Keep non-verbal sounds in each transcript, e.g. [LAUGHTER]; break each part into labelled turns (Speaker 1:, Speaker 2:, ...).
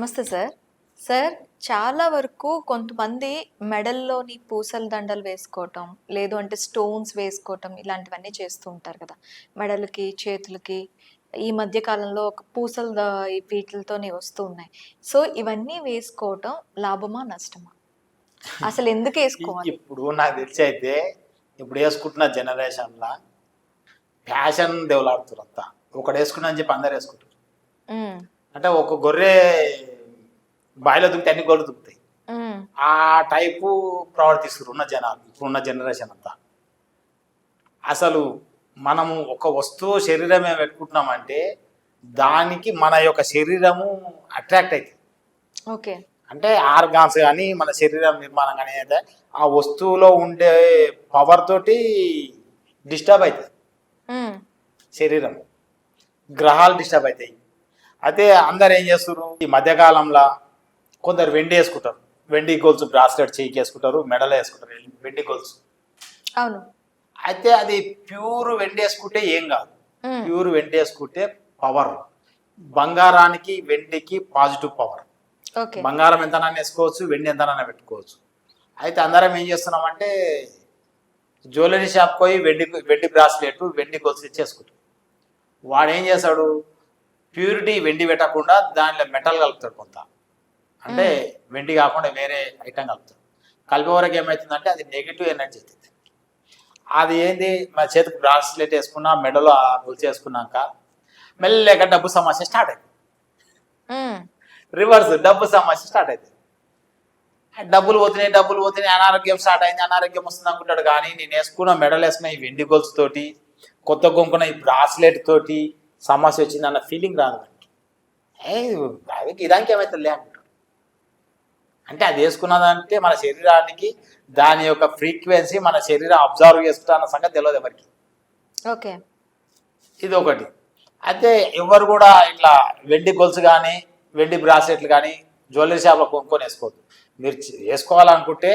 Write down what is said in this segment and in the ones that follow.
Speaker 1: నమస్తే sir. Sir చాలా వరకు కొంతమంది మెడల్లోని పూసల దండలు వేసుకోవటం లేదు అంటే స్టోన్స్ వేసుకోవటం ఇలాంటివన్నీ చేస్తూ ఉంటారు కదా. మెడలకి చేతులకి ఈ మధ్య కాలంలో ఒక పూసల వీటితోనే వస్తూ ఉన్నాయి. సో ఇవన్నీ వేసుకోవటం లాభమా నష్టమా? అసలు ఎందుకు [LAUGHS] వేసుకోవాలి?
Speaker 2: ఇప్పుడు నాకు తెలిసి అయితే ఇప్పుడు వేసుకుంటున్న జనరేషన్లో ఫ్యాషన్ దేవులాడుతారు అంతా ఒకడు వేసుకున్నా అని చెప్పి అందరు వేసుకుంటారు. అంటే ఒక గొర్రె బాయిలో దుక్కితే అన్ని గొర్రెలు దుక్కుతాయి ఆ టైపు ప్రవర్తిస్తారు ఉన్న జనాలు ఇప్పుడున్న జనరేషన్ అంతా. అసలు మనము ఒక వస్తువు శరీరమే పెట్టుకుంటున్నామంటే దానికి మన యొక్క శరీరము అట్రాక్ట్ అవుతుంది
Speaker 1: ఓకే.
Speaker 2: అంటే ఆర్గాన్స్ కానీ మన శరీరం నిర్మాణం కానీ అయితే ఆ వస్తువులో ఉండే పవర్ తోటి డిస్టర్బ్ అవుతుంది శరీరం. గ్రహాలు డిస్టర్బ్ అవుతాయి అయితే అందరు ఏం చేస్తారు ఈ మధ్యకాలంలో కొందరు వెండి వేసుకుంటారు. వెండి గొలుసు బ్రాస్లెట్ చేయికి వేసుకుంటారు మెడలో వేసుకుంటారు. వెండి గొలుసు.
Speaker 1: అవును.
Speaker 2: అయితే అది ప్యూర్ వెండి వేసుకుంటే ఏం కాదు. ప్యూర్ వెండి వేసుకుంటే పవర్. బంగారానికి వెండికి పాజిటివ్ పవర్. బంగారం ఎంతనన్నా వేసుకోవచ్చు వెండి ఎంతనన్నా పెట్టుకోవచ్చు. అయితే అందరం ఏం చేస్తున్నామంటే జ్యువెలరీ షాప్ పోయి వెండి వెండి బ్రాస్లెట్ వెండి గొలుసు ఇచ్చేసుకుంటాం వాడు ఏం చేస్తాడు? ప్యూరిటీ వెండి పెట్టకుండా దానిలో మెటల్ కలుపుతాడు కొంత. అంటే వెండి కాకుండా వేరే ఐటమ్ కలుపుతాడు కలిపే వరకు ఏమవుతుందంటే అది నెగిటివ్ ఎనర్జీ అవుతుంది. అది ఏంది? మా చేతికి బ్రాస్లెట్ వేసుకున్నా మెడలో ఆ గొలుసు వేసుకున్నాక మెల్లగా డబ్బు సమస్య స్టార్ట్ అయింది రివర్స్ డబ్బు సమస్య స్టార్ట్ అయింది డబ్బులు పోతున్నాయి డబ్బులు పోతున్నాయి అనారోగ్యం స్టార్ట్ అయింది అనారోగ్యం వస్తుంది అనుకుంటాడు. కానీ నేను వేసుకున్న మెడల్ వేసుకున్న ఈ వెండి గొలుసు తోటి కొత్త కొనుక్కున్న ఈ బ్రాస్లెట్ తోటి సమస్య వచ్చింది అన్న ఫీలింగ్ రాదు ఏ ఇదానికి ఏమైతుంది లే అనుకుంటాడు అంటే అది వేసుకున్నదంటే మన శరీరానికి దాని యొక్క ఫ్రీక్వెన్సీ మన శరీరం అబ్జర్వ్ చేసుకుంటా అన్న సంగతి తెలియదు ఎవరికి.
Speaker 1: ఓకే.
Speaker 2: ఇది ఒకటి అయితే ఎవరు కూడా ఇట్లా వెండి గొలుసు కానీ వెండి బ్రాస్లెట్లు కానీ జ్యువెలరీ షాప్లో కొనుక్కొని వేసుకోవద్దు. మీరు వేసుకోవాలనుకుంటే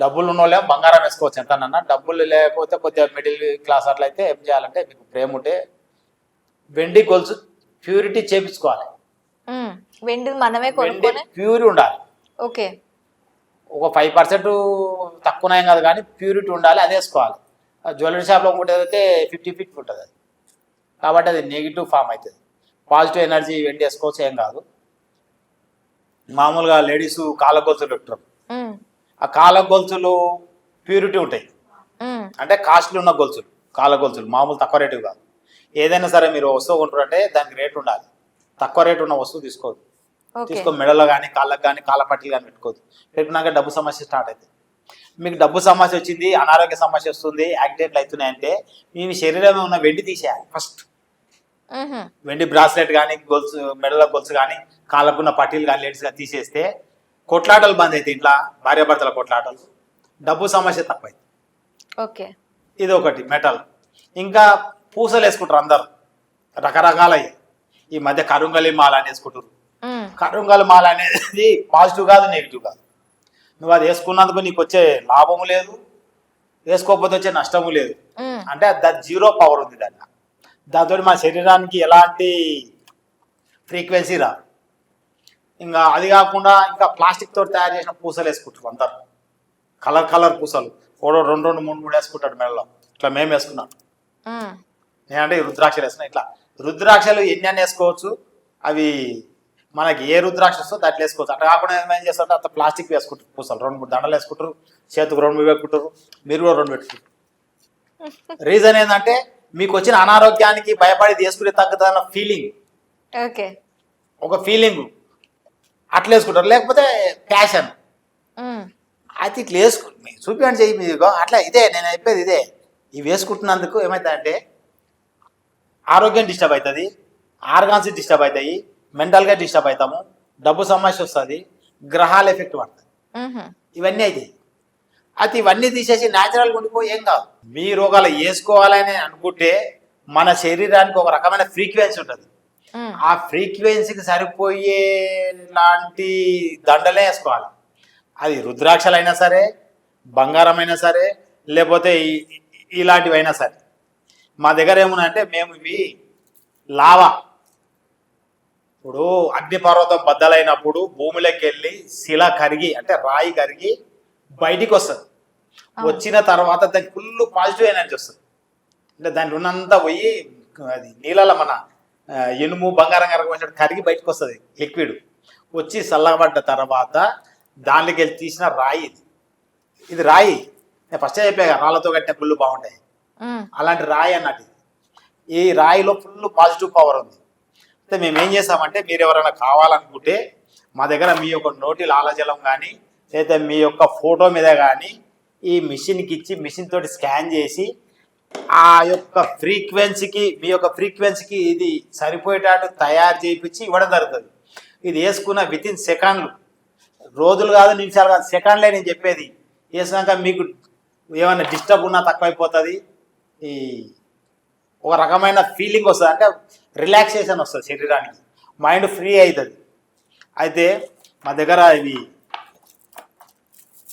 Speaker 2: డబ్బులు ఉన్న వాళ్ళే బంగారం వేసుకోవచ్చు ఎంతనన్నా డబ్బులు లేకపోతే కొద్దిగా మిడిల్ క్లాస్ అట్లయితే ఏం చేయాలంటే మీకు ప్రేమ ఉంటే వెండి గొలుసు ప్యూరిటీ చేపించుకోవాలి.
Speaker 1: వెండి మనమే కొనుక్కొని
Speaker 2: ప్యూరి ఉండాలి.
Speaker 1: ఓకే.
Speaker 2: ఒక ఫైవ్ పర్సెంట్ తక్కువనే కాదు కానీ ప్యూరిటీ ఉండాలి అది వేసుకోవాలి. జ్యువెలరీ షాప్లో ఉంటేదైతే ఫిఫ్టీ ఫిఫ్టీ ఉంటుంది అది. కాబట్టి అది నెగిటివ్ ఫామ్ అవుతుంది. పాజిటివ్ ఎనర్జీ వెండి వేసుకోవచ్చు ఏం కాదు. మామూలుగా లేడీస్ కాళ్ళ గొలుసులు పెట్టారు ఆ కాళ్ళ గొలుసులు ప్యూరిటీ ఉంటాయి అంటే కాస్ట్లీ ఉన్న గొలుసులు కాళ్ళ గొలుసులు మామూలు తక్కువ రేటు కాదు. ఏదైనా సరే మీరు వస్తువు కొంటారంటే దానికి రేటు ఉండాలి. తక్కువ రేటు ఉన్న వస్తువు తీసుకోవద్దు
Speaker 1: ఓకే.
Speaker 2: తీసుకో మెడలో కానీ కాళ్ళకు కానీ కాళ్ళ పట్టీలు కానీ పెట్టుకోవద్దు పెట్టుకున్నాక డబ్బు సమస్య స్టార్ట్ అవుతుంది మీకు డబ్బు సమస్య వచ్చింది అనారోగ్య సమస్య వస్తుంది యాక్సిడెంట్లు అవుతున్నాయంటే మీ శరీరంలో ఉన్న వెండి తీసేయాలి ఫస్ట్. వెండి బ్రాస్లెట్ కానీ గొలుసు మెడల గొలుసు కానీ కాళ్ళకున్న పట్టీలు కానీ లేడీస్ కానీ తీసేస్తే కొట్లాటలు బంద్ అవుతాయి ఇంట్లో భార్యాభర్తల కొట్లాటలు. డబ్బు సమస్య తక్కువైంది
Speaker 1: ఓకే.
Speaker 2: ఇది ఒకటి మెటల్. ఇంకా పూసలు వేసుకుంటారు అందరు. రకరకాలవి ఈ మధ్య కరుంగలి మాల అని వేసుకుంటారు
Speaker 1: ఉమ్,
Speaker 2: కరుంగలి మాల అనేది పాజిటివ్ కాదు నెగిటివ్ కాదు. నువ్వు అది వేసుకున్నందుకు నీకు వచ్చే లాభము లేదు వేసుకోకపోతే వచ్చే నష్టము లేదు. అంటే దాని జీరో పవర్ ఉంది దాంట్లో. దాంతో మన శరీరానికి ఎలాంటి ఫ్రీక్వెన్సీ రాదు. ఇంకా అది కాకుండా ఇంకా ప్లాస్టిక్ తోటి తయారు చేసిన పూసలు వేసుకుంటారు అందరు కలర్ కలర్ పూసలు. ఓడో రెండు రెండు మూడు మూడు వేసుకుంటాడు మెడలో. ఇట్లా మేము వేసుకున్నాం. నేనంటే రుద్రాక్షలు వేస్తున్నా ఇట్లా. రుద్రాక్షలు ఎన్ని వేసుకోవచ్చు. అవి మనకి ఏ రుద్రాక్ష వస్తుందో దాంట్లో వేసుకోవచ్చు. అట్లా కాకుండా ఏం చేస్తారంటే అంత ప్లాస్టిక్ వేసుకుంటారు. పూసలు రెండు మూడు దండలు వేసుకుంటారు. చేతికి రెండు మూడు పెట్టుకుంటారు మీరు కూడా రెండు పెట్టుకుంటారు. రీజన్ ఏంటంటే మీకు వచ్చిన అనారోగ్యానికి భయపడి వేసుకునే తగ్గదన్న ఫీలింగ్
Speaker 1: ఓకే.
Speaker 2: ఒక ఫీలింగ్ అట్లా వేసుకుంటారు. లేకపోతే ప్యాషన్ అయితే ఇట్లా వేసుకు చూపించండి చెయ్యి మీకు అట్లా ఇదే నేను చెప్పేది ఇదే. ఇవి వేసుకుంటున్నందుకు ఏమవుతుందంటే ఆరోగ్యం డిస్టర్బ్ అవుతుంది ఆర్గాన్స్ డిస్టర్బ్ అవుతాయి మెంటల్గా డిస్టర్బ్ అవుతాము డబ్బు సమస్య వస్తుంది గ్రహాల ఎఫెక్ట్ పడుతుంది ఇవన్నీ అవుతాయి అయితే ఇవన్నీ తీసేసి న్యాచురల్గా ఉండిపోయి ఏం కాదు. మీరు ఒకవేళ వేసుకోవాలని అనుకుంటే మన శరీరానికి ఒక రకమైన ఫ్రీక్వెన్సీ ఉంటుంది. ఆ ఫ్రీక్వెన్సీకి సరిపోయే లాంటి దండలే వేసుకోవాలి. అది రుద్రాక్షలైనా సరే బంగారం అయినా సరే లేకపోతే ఇలాంటివైనా సరే. మా దగ్గర ఏమున్నాయంటే మేము ఇవి లావా. ఇప్పుడు అగ్నిపర్వతం బద్దలైనప్పుడు భూమిలోకి వెళ్ళి శిల కరిగి అంటే రాయి కరిగి బయటికి వస్తుంది వచ్చిన తర్వాత దానికి ఫుల్ పాజిటివ్ ఎనర్జీ వస్తుంది. అంటే దాని ఉన్నంతా పోయి అది నీళ్ళలో మన ఇనుము బంగారం కరగ కరిగి బయటకు వస్తుంది లిక్విడ్. వచ్చి చల్లబడ్డ తర్వాత దానిలోకి వెళ్ళి తీసిన రాయి ఇది. ఇది రాయి. నేను ఫస్ట్ చెప్పా కదా, రాళ్ళతో కట్టిన పుల్లు బాగుంటాయి. అలాంటి రాయి అన్నట్టు. ఈ రాయిలో ఫుల్ పాజిటివ్ పవర్ ఉంది. అయితే మేము ఏం చేసామంటే మీరు ఎవరైనా కావాలనుకుంటే మా దగ్గర మీ యొక్క నోటి లాలజలం కానీ లేదా మీ యొక్క ఫోటో మీద కానీ ఈ మిషన్కి ఇచ్చి మిషన్ తోటి స్కాన్ చేసి ఆ యొక్క ఫ్రీక్వెన్సీకి మీ యొక్క ఫ్రీక్వెన్సీకి ఇది సరిపోయేటట్టు తయారు చేయించి ఇవ్వడం జరుగుతుంది. ఇది వేసుకున్న విత్ ఇన్ సెకండ్లు రోజులు కాదు నిమిషాలు కాదు సెకండ్లే నేను చెప్పేది. వేసినాక మీకు ఏమైనా డిస్టర్బ్ ఉన్నా తక్కువైపోతుంది. ఈ ఒక రకమైన ఫీలింగ్ వస్తుంది. అంటే రిలాక్సేషన్ వస్తుంది శరీరానికి. మైండ్ ఫ్రీ అవుతుంది అయితే మా దగ్గర ఇవి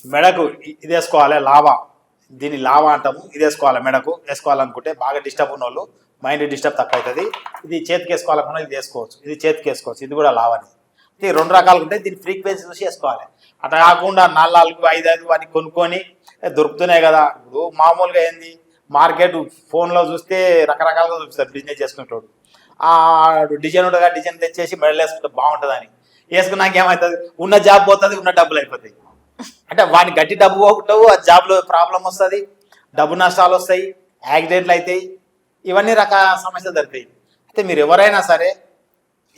Speaker 2: మెడకు ఇ- ఇది వేసుకోవాలి లావా. దీన్ని లావా అంటాము. ఇది వేసుకోవాలి మెడకు. వేసుకోవాలనుకుంటే బాగా డిస్టర్బ్ ఉన్న వాళ్ళు మైండ్ డిస్టర్బ్ తక్కువ అవుతుంది ఇది చేతికి వేసుకోవాలనుకున్నా ఇది వేసుకోవచ్చు. ఇది చేతికి వేసుకోవచ్చు ఇది కూడా లావని. ఇది రెండు రకాలు ఉంటాయి. దీని ఫ్రీక్వెన్సీ చూసి వేసుకోవాలి. అట్లా కాకుండా నాలుగు ఐదు ఐదు అని కొనుక్కొని దొరుకుతున్నాయి కదా. ఇప్పుడు మామూలుగా ఏంది? మార్కెట్ ఫోన్లో చూస్తే రకరకాలుగా చూపిస్తారు బిజినెస్ చేసుకునేటోడు ఆ డిజైన్ ఉండగా డిజైన్ తెచ్చేసి మెడల్ వేసుకుంటే బాగుంటుందని. వేసుకున్నాక ఏమవుతుంది ఉన్న జాబ్ పోతుంది ఉన్న డబ్బులు అయిపోతాయి. అంటే వాడిని గట్టి డబ్బు పోగొట్టవు ఆ జాబ్లో ప్రాబ్లం వస్తుంది డబ్బు నష్టాలు వస్తాయి యాక్సిడెంట్లు అవుతాయి ఇవన్నీ రకాల సమస్యలు జరుగుతాయి అయితే మీరు ఎవరైనా సరే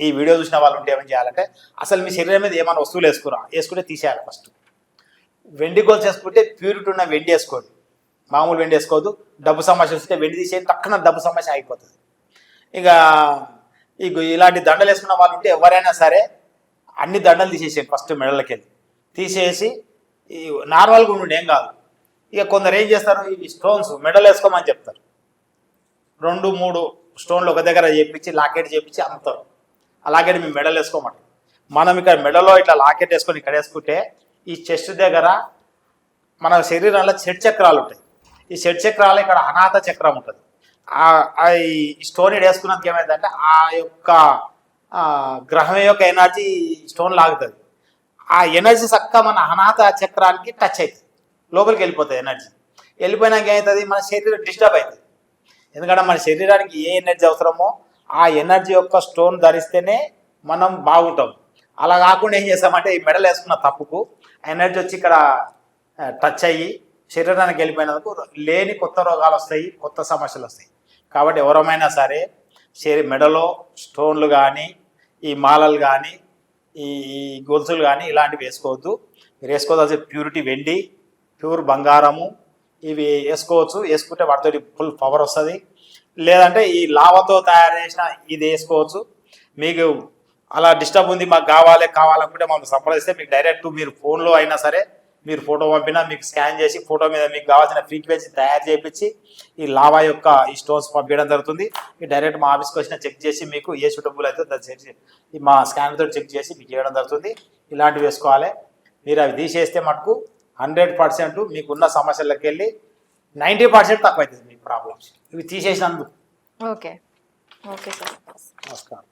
Speaker 2: ఈ వీడియో చూసిన వాళ్ళు ఉంటే ఏమని చేయాలంటే అసలు మీ శరీరం మీద ఏమైనా వస్తువులు వేసుకురా? వేసుకుంటే తీసేయాలి ఫస్ట్. వెండి గోల్స్ వేసుకుంటే ప్యూరిటీ ఉన్న వెండి వేసుకోండి. మామూలు వెండి వేసుకోవద్దు. డబ్బు సమస్య వస్తే వెండి తీసేది తక్కువ డబ్బు సమస్య అయిపోతుంది. ఇక ఇక ఇలాంటి దండలు వేసుకున్న వాళ్ళు ఉంటే ఎవరైనా సరే అన్ని దండలు తీసేసేయండి ఫస్ట్ మెడలకి వెళ్ళి తీసేసి ఈ నార్మల్గా ఉండి ఏం కాదు. ఇక కొందరు ఏం చేస్తారు? ఈ స్టోన్స్ మెడల్ వేసుకోమని చెప్తారు. రెండు మూడు స్టోన్లు ఒక దగ్గర చేపించి లాకెట్ చేపించి అమ్ముతారు. ఆ లాకెట్ మేము మెడల్ వేసుకోమంటారు మనం ఇక్కడ మెడలో ఇట్లా లాకెట్ వేసుకొని ఇక్కడ వేసుకుంటే ఈ చెస్ట్ దగ్గర మన శరీరంలో షడ్ చక్రాలు ఉంటాయి. ఈ షడ్ చక్రాలు ఇక్కడ అనాథ చక్రం ఉంటుంది. ఈ స్టోన్ ఇక్కడ వేసుకున్నందుకు ఏమైందంటే ఆ యొక్క గ్రహం యొక్క ఎనర్జీ స్టోన్ లాగుతుంది. ఆ ఎనర్జీ చక్క మన అనాథ చక్రానికి టచ్ అవుతుంది లోపలికి వెళ్ళిపోతుంది ఎనర్జీ. వెళ్ళిపోయినాక ఏమవుతుంది మన శరీరం డిస్టర్బ్ అవుతుంది ఎందుకంటే మన శరీరానికి ఏ ఎనర్జీ అవసరమో ఆ ఎనర్జీ యొక్క స్టోన్ ధరిస్తేనే మనం బాగుంటాం. అలా కాకుండా ఏం చేస్తామంటే ఈ మెడల్ వేసుకున్న తప్పుకు ఎనర్జీ వచ్చి ఇక్కడ టచ్ అయ్యి శరీరానికి వెళ్ళిపోయినందుకు లేని కొత్త రోగాలు వస్తాయి కొత్త సమస్యలు వస్తాయి. కాబట్టి ఎవరమైనా సరే శరీ మెడలో స్టోన్లు కానీ ఈ మాలలు కానీ ఈ గొలుసులు కానీ ఇలాంటివి వేసుకోవద్దు. మీరు వేసుకోవాల్సిన ప్యూరిటీ వెండి ప్యూర్ బంగారము ఇవి వేసుకోవచ్చు. వేసుకుంటే వాటితో ఫుల్ పవర్ వస్తుంది. లేదంటే ఈ లావతో తయారు చేసిన ఇది వేసుకోవచ్చు. మీకు అలా డిస్టర్బ్ ఉంది మాకు కావాలి కావాలనుకుంటే మనం సంప్రదిస్తే మీకు డైరెక్ట్ మీరు ఫోన్లో అయినా సరే మీరు ఫోటో పంపినా మీకు స్కాన్ చేసి ఫోటో మీద మీకు కావాల్సిన ఫ్రీక్వెన్సీ తయారు చేయించి ఈ లావా యొక్క ఈ స్టోన్స్ పంపించడం జరుగుతుంది. ఈ డైరెక్ట్ మా ఆఫీస్కి వచ్చిన చెక్ చేసి మీకు ఏ సూటబుల్ అయితే దాన్ని మా స్కానర్ తోటి చెక్ చేసి మీకు ఇవ్వడం జరుగుతుంది. ఇలాంటివి వేసుకోవాలి. మీరు అవి తీసేస్తే మటుకు హండ్రెడ్ పర్సెంట్ మీకున్న సమస్యలకు వెళ్ళి నైంటీ పర్సెంట్ తక్కువ అవుతుంది మీ ప్రాబ్లమ్స్ ఇవి తీసేసినందుకు.
Speaker 1: ఓకే. Okay sir.
Speaker 2: నమస్కారం.